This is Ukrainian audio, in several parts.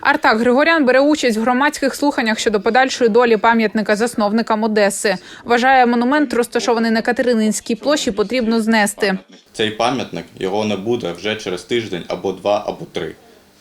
Артак Григорян бере участь в громадських слуханнях щодо подальшої долі пам'ятника засновникам Одеси. Вважає, монумент, розташований на Катерининській площі, потрібно знести. Цей пам'ятник його не буде вже через тиждень або два, або три.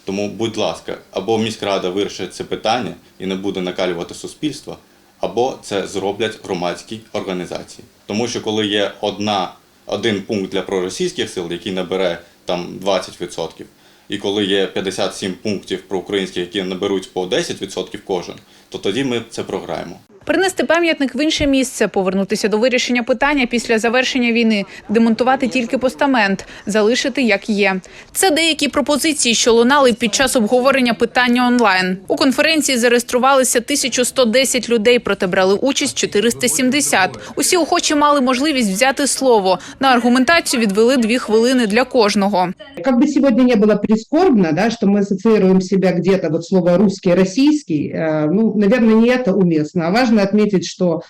Тому, будь ласка, або міськрада вирішить це питання і не буде накалювати суспільство, або це зроблять громадські організації. Тому що коли є одна, один пункт для проросійських сил, який набере там 20%, і коли є 57 пунктів проукраїнських, які наберуть по 10% кожен, то тоді ми це програємо. Перенести пам'ятник в інше місце, повернутися до вирішення питання після завершення війни, демонтувати тільки постамент, залишити як є. Це деякі пропозиції, що лунали під час обговорення питання онлайн. У конференції зареєструвалися 1110 людей, проте брали участь 470. Усі охочі мали можливість взяти слово. На аргументацію відвели дві хвилини для кожного. Как бы сегодня не было прискорбно, да, что мы ассоциируем себя где-то, вот слово русский, российский, э, ну, наверное, не это уместно. А важно отметить, что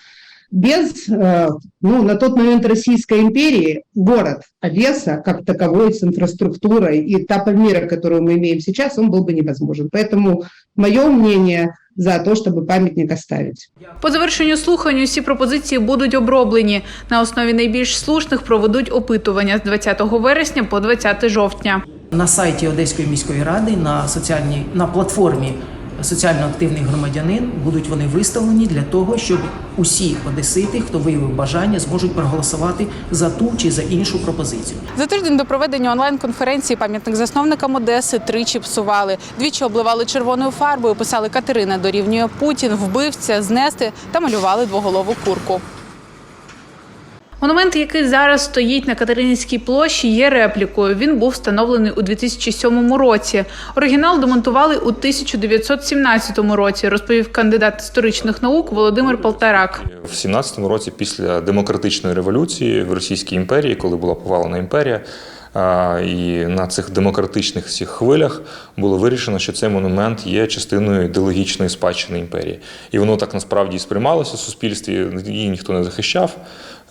без, э, ну, на тот момент Российской империи город Одесса, как таковой, с инфраструктурой и та мира, которую мы имеем сейчас, он был бы невозможен. Поэтому мое мнение за то, чтобы памятник оставить. По завершенню слухань усі пропозиції будуть оброблені. На основі найбільш слушних проведуть опитування з 20 вересня по 20 жовтня. на сайті Одеської міської ради на соціальній на платформі соціально активний громадянин будуть вони виставлені для того, щоб усі одесити, хто виявив бажання, зможуть проголосувати за ту чи за іншу пропозицію. За тиждень до проведення онлайн-конференції пам'ятник засновникам Одеси тричі псували. Двічі обливали червоною фарбою, писали Катерина дорівнює Путін, вбивця, знести та малювали двоголову курку. Монумент, який зараз стоїть на Катеринській площі, є реплікою. Він був встановлений у 2007 році. Оригінал демонтували у 1917 році, розповів кандидат історичних наук Володимир Полтарак. В 17-му році, після демократичної революції в Російській імперії, коли була повалена імперія, і на цих демократичних всіх хвилях було вирішено, що цей монумент є частиною ідеологічної спадщини імперії. І воно так насправді і сприймалося в суспільстві, її ніхто не захищав.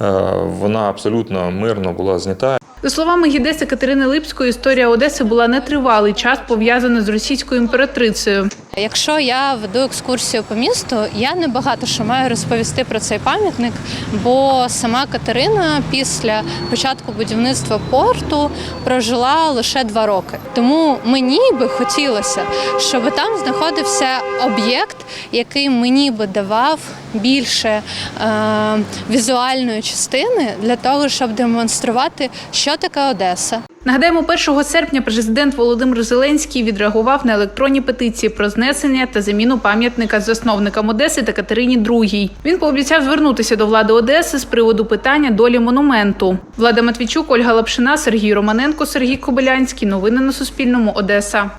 Е, Вона абсолютно мирно була знята. За словами гідеси Катерини Липської, історія Одеси була нетривалий час пов'язана з російською імператрицею. Якщо я веду екскурсію по місту, я не багато що маю розповісти про цей пам'ятник, бо сама Катерина після початку будівництва порту прожила лише два роки. Тому мені би хотілося, щоб там знаходився об'єкт, який мені би давав більше е, візуальної частини для того, щоб демонструвати, що таке Одеса. Нагадаємо, 1 серпня президент Володимир Зеленський відреагував на електронні петиції про знесення та заміну пам'ятника засновникам Одеси та Катерині II. Він пообіцяв звернутися до влади Одеси з приводу питання долі монументу. Влада Матвійчук, Ольга Лапшина, Сергій Романенко, Сергій Кобилянський. Новини на Суспільному. Одеса.